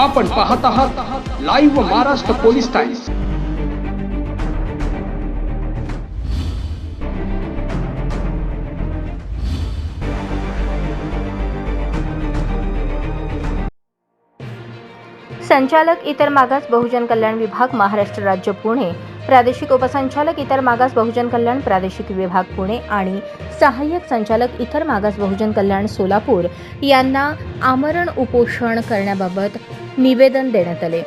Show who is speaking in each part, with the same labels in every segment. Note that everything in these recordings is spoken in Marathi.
Speaker 1: आपण पाहत आहात लाईव्ह महाराष्ट्र पोलीस टाइम्स
Speaker 2: संचालक इतर मागास बहुजन कल्याण विभाग महाराष्ट्र राज्य पुणे. प्रादेशिक उपसंचालक इतर मागास बहुजन कल्याण प्रादेशिक विभाग पुणे आणि सहाय्यक संचालक इतर मागास बहुजन कल्याण सोलापूर यांना आमरण उपोषण करण्याबाबत निवेदन देण्यात आले.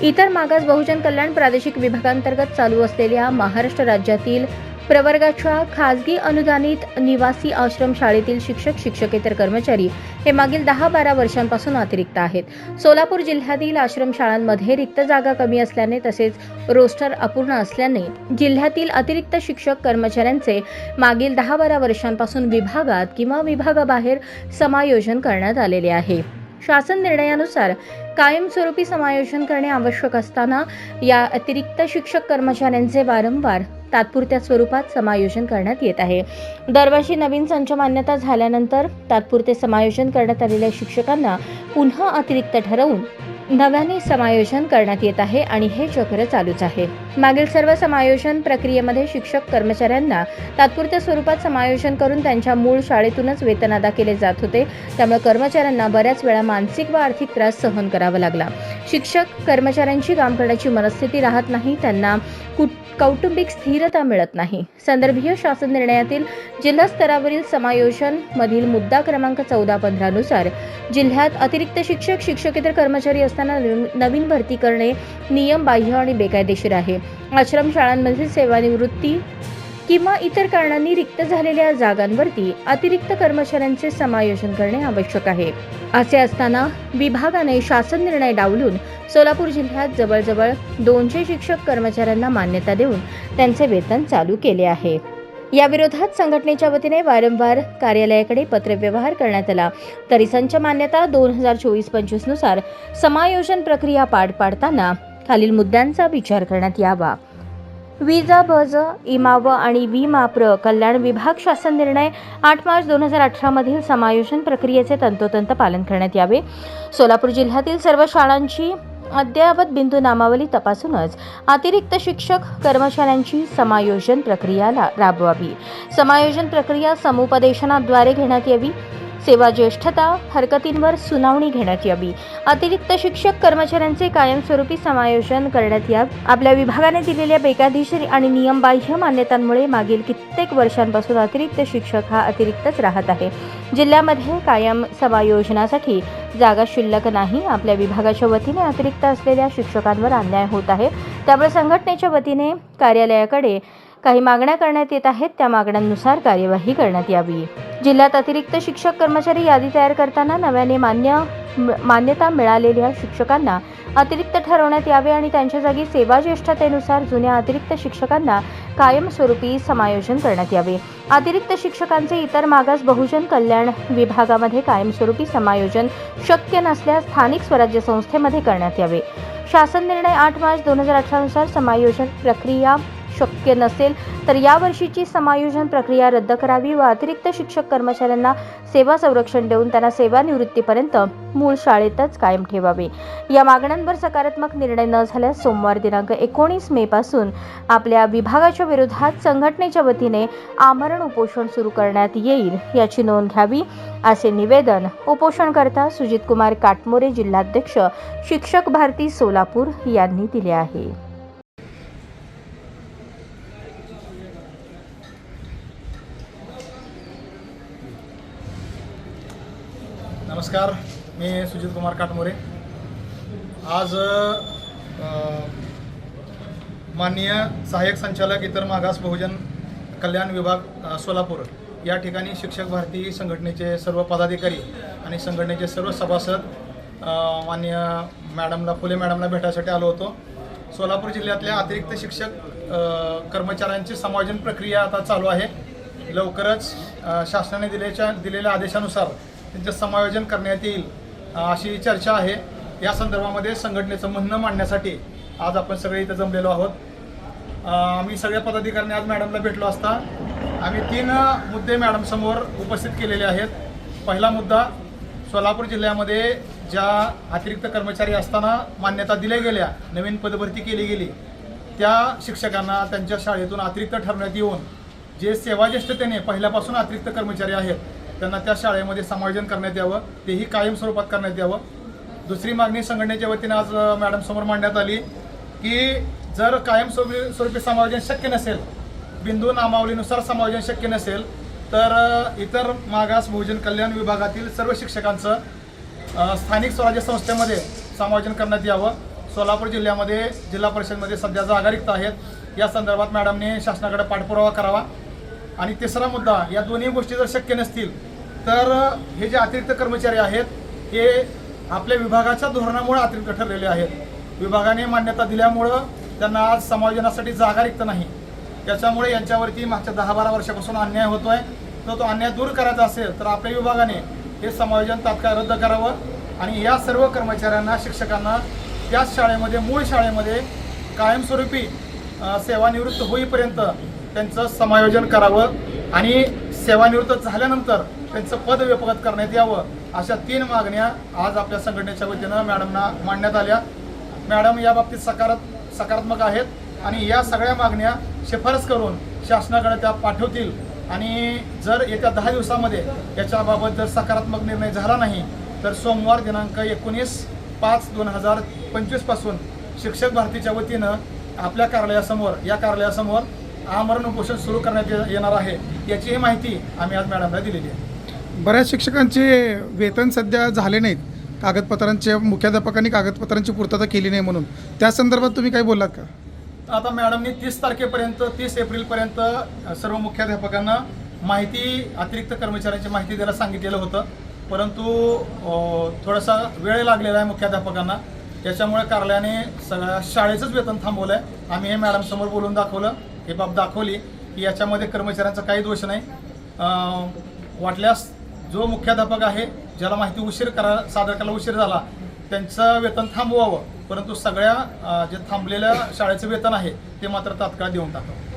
Speaker 2: इतर मागास बहुजन कल्याण प्रादेशिक विभागांतर्गत चालू असलेल्या महाराष्ट्र राज्यातील प्रवर्गाच्या खाजगी अनुदानित निवासी आश्रम शाळेतील शिक्षक शिक्षकेतर कर्मचारी हे मागील दहा बारा वर्षांपासून अतिरिक्त आहेत. सोलापूर जिल्ह्यातील आश्रम शाळांमध्ये रिक्त जागा कमी असल्याने तसेच रोस्टर अपूर्ण असल्याने जिल्ह्यातील अतिरिक्त शिक्षक कर्मचाऱ्यांचे मागील दहा बारा वर्षांपासून विभागात किंवा विभागाबाहेर समायोजन करण्यात आलेले आहे. शासन निर्णयानुसार कायमस्वरूपी समायोजन करणे आवश्यक असताना या अतिरिक्त शिक्षक कर्मचाऱ्यांचे वारंवार तात्पुरत्या स्वरूपात समायोजन करण्यात येत आहे. दरवर्षी नवीन संच मान्यता झाल्यानंतर तात्पुरते समायोजन करण्यात आलेल्या शिक्षकांना पुन्हा अतिरिक्त ठरवून नव्याने समायोजन करण्यात येत आहे आणि हे चक्र चालूच आहे. मागील सर्व समायोजन प्रक्रियेमध्ये शिक्षक कर्मचाऱ्यांना तात्पुरत्या स्वरूपात समायोजन करून त्यांच्या मूळ शाळेतूनच वेतन अदा केले जात होते. त्यामुळे कर्मचाऱ्यांना बऱ्याच वेळा मानसिक व आर्थिक त्रास सहन करावा लागला. शिक्षक कर्मचाऱ्यांची काम करण्याची मनस्थिती राहत नाही त्यांना कुट कौटुंबिक स्थिरता मिळत नाही. संदर्भीय शासन निर्णयातील जिल्हा स्तरावरील समायोजन मधील मुद्दा क्रमांक चौदा पंधरानुसार जिल्ह्यात अतिरिक्त शिक्षक शिक्षकेतर कर्मचारी असताना नवीन- नवीन भरती करणे नियम बाह्य आणि बेकायदेशीर आहे. आश्रम शाळांमधील सेवानिवृत्ती किंवा इतर कारणांनी रिक्त झालेल्या जागांवरती अतिरिक्त कर्मचाऱ्यांचे समायोजन करणे आवश्यक आहे. असे असताना विभागाने शासन निर्णय डावलून सोलापूर जिल्ह्यात जवळजवळ दोनशे शिक्षक कर्मचाऱ्यांना मान्यता देऊन त्यांचे वेतन चालू केले आहे. याविरोधात संघटनेच्या वतीने वारंवार कार्यालयाकडे पत्रव्यवहार करण्यात आला. तरी संच मान्यता दोन हजार चोवीस पंचवीसनुसार समायोजन प्रक्रिया पार पाडताना खालील मुद्द्यांचा विचार करण्यात यावा. विजा बज इमाव आणि विमा प्र कल्याण विभाग शासन निर्णय आठ मार्च दोन हजार अठरामधील समायोजन प्रक्रियेचे तंतोतंत पालन करण्यात यावे. सोलापूर जिल्ह्यातील सर्व शाळांची अद्ययावत बिंदू नामावली तपासूनच अतिरिक्त शिक्षक कर्मचाऱ्यांची समायोजन प्रक्रिया राबवावी. समायोजन प्रक्रिया समुपदेशनाद्वारे घेण्यात यावी. सेवा ज्येष्ठता हरकतींवर सुनावणी घेण्यात यावी. अतिरिक्त शिक्षक कर्मचाऱ्यांचे कायमस्वरूपी समायोजन करण्यात यावे. आपल्या विभागाने दिलेल्या बेकायदेशीर आणि नियमबाह्य मान्यतांमुळे मागील कित्येक वर्षांपासून अतिरिक्त शिक्षक हा अतिरिक्तच राहत आहे. जिल्ह्यामध्ये कायम समायोजनासाठी जागा शिल्लक नाही. आपल्या विभागाच्या वतीने अतिरिक्त असलेल्या शिक्षकांवर अन्याय होत आहे. त्यामुळे संघटनेच्या वतीने कार्यालयाकडे काही मागण्या करण्यात येत आहेत त्या मागण्यांनुसार कार्यवाही करण्यात यावी. जिल्ह्यात अतिरिक्त शिक्षक कर्मचारी यादी तयार करताना नव्याने मान्य मान्यता मिळालेल्या शिक्षकांना अतिरिक्त ठरवण्यात यावे आणि त्यांच्या जागी सेवा ज्येष्ठतेनुसार जुन्या अतिरिक्त शिक्षकांना कायमस्वरूपी समायोजन करण्यात यावे. अतिरिक्त शिक्षकांचे इतर मागास बहुजन कल्याण विभागामध्ये कायमस्वरूपी समायोजन शक्य नसल्यास स्थानिक स्वराज्य संस्थेमध्ये करण्यात यावे. शासन निर्णय आठ मार्च दोन हजार अठरानुसार समायोजन प्रक्रिया शक्य नसेल तर यावर्षीची समायोजन प्रक्रिया रद्द करावी व अतिरिक्त शिक्षक कर्मचाऱ्यांना सेवा संरक्षण देऊन त्यांना सेवानिवृत्तीपर्यंत मूळ शाळेतच कायम ठेवावे. या मागण्यांवर सकारात्मक निर्णय न झाल्यास सोमवार दिनांक एकोणीस मे पासून आपल्या विभागाच्या विरोधात संघटनेच्या वतीने आमरण उपोषण सुरू करण्यात येईल याची नोंद घ्यावी असे निवेदन उपोषणकर्ता सुजित कुमार काटमोरे जिल्हाध्यक्ष शिक्षक भारती सोलापूर यांनी दिले आहे.
Speaker 3: नमस्कार मी सुजित कुमार काटमोरे. आज माननीय सहाय्यक संचालक इतर मागास बहुजन कल्याण विभाग सोलापूर. या ठिकाणी शिक्षक भारती संघटनेचे सर्व पदाधिकारी आणि संघटनेचे सर्व सभासद मान्य माननीय मॅडमला फुले मॅडमला भेटायसाठी आलो होतो. सोलापूर जिल्ह्यातल्या अतिरिक्त शिक्षक कर्मचाऱ्यांची समायोजन प्रक्रिया आता चालू आहे. लवकरच शासनाने दिलेच्या दिलेल्या आदेशानुसार त्यांचं समायोजन करण्यात येईल अशी चर्चा आहे. या संदर्भामध्ये संघटनेचं म्हणणं मांडण्यासाठी आज आपण सगळे इथं जमलेलो आहोत. आम्ही सगळ्या पदाधिकाऱ्यांनी आज मॅडमला भेटलो असता. आम्ही तीन मुद्दे मॅडमसमोर उपस्थित केलेले आहेत. पहिला मुद्दा सोलापूर जिल्ह्यामध्ये ज्या अतिरिक्त कर्मचारी असताना मान्यता दिल्या गेल्या नवीन पदभरती केली गेली त्या शिक्षकांना त्यांच्या शाळेतून अतिरिक्त ठरवण्यात येऊन जे सेवाज्येष्ठतेने पहिल्यापासून अतिरिक्त कर्मचारी आहेत त्यांना त्या शाळेमध्ये समायोजन करण्यात यावं तेही कायम स्वरूपात करण्यात यावं. दुसरी मागणी संघटनेच्या वतीने आज मॅडम समोर मांडण्यात आली की जर कायम स्वरूपी स्वरूपी समायोजन शक्य नसेल बिंदू नामावलीनुसार समायोजन शक्य नसेल तर इतर मागास बहुजन कल्याण विभागातील सर्व शिक्षकांचं स्थानिक स्वराज्य संस्थेमध्ये समायोजन करण्यात यावं. सोलापूर जिल्ह्यामध्ये जिल्हा परिषदमध्ये सध्या जागा रिक्त आहेत. या संदर्भात मॅडमने शासनाकडे पाठपुरावा करावा. आणि तिसरा मुद्दा या दोन्ही गोष्टी जर शक्य नसतील तर हे जे अतिरिक्त कर्मचारी आहेत हे आपल्या विभागाच्या धोरणामुळे अतिरिक्त ठरलेले आहेत. विभागाने मान्यता दिल्यामुळं त्यांना आज समायोजनासाठी जागा रिक्त नाही. त्याच्यामुळे यांच्यावरती मागच्या दहा बारा वर्षापासून अन्याय होतोय. तर तो अन्याय दूर करायचा असेल तर आपल्या विभागाने हे समायोजन तात्काळ रद्द करावं आणि या सर्व कर्मचाऱ्यांना शिक्षकांना त्याच शाळेमध्ये मूळ शाळेमध्ये कायमस्वरूपी सेवानिवृत्त होईपर्यंत त्यांचं समायोजन करावं आणि सेवानिवृत्त झाल्यानंतर त्यांचं पद व्यपगत करण्यात यावं अशा तीन मागण्या आज आपल्या संघटनेच्या वतीनं मॅडमना मांडण्यात आल्या. मॅडम या बाबतीत सकारात सकारात्मक आहेत आणि या सगळ्या मागण्या शिफारस करून शासनाकडे त्या पाठवतील. आणि जर येत्या दहा दिवसामध्ये याच्याबाबत जर सकारात्मक निर्णय झाला नाही तर सोमवार दिनांक एकोणीस पाच दोन हजार पंचवीसपासून शिक्षक भारतीच्या वतीनं आपल्या कार्यालयासमोर या कार्यालयासमोर आमरण उपोषण सुरू करण्यात ये- येणार आहे. याचीही माहिती आम्ही आज मॅडमला दिलेली आहे.
Speaker 4: बऱ्याच शिक्षकांचे वेतन सध्या झाले नाहीत. कागदपत्रांच्या मुख्याध्यापकांनी कागदपत्रांची पूर्तता केली नाही म्हणून. त्या संदर्भात तुम्ही काही बोललात का?
Speaker 3: आता मॅडमनी तीस तारखेपर्यंत तीस एप्रिलपर्यंत सर्व मुख्याध्यापकांना माहिती अतिरिक्त कर्मचाऱ्यांची माहिती द्यायला सांगितलेलं होतं. परंतु थोडासा वेळ लागलेला आहे मुख्याध्यापकांना. त्याच्यामुळे कार्यालयाने सगळ्या शाळेचंच वेतन थांबवलं आहे आम्ही हे मॅडमसमोर बोलून दाखवलं. हे बाब दाखवली की याच्यामध्ये कर्मचाऱ्यांचा काही दोष नाही. वाटल्यास जो मुख्याध्यापक आहे ज्याला माहिती उशीर करा सादर करायला उशीर झाला त्यांचं वेतन थांबवावं. परंतु सगळ्या जे थांबलेल्या शाळेचं वेतन आहे ते मात्र तात्काळ देऊन टाकावं.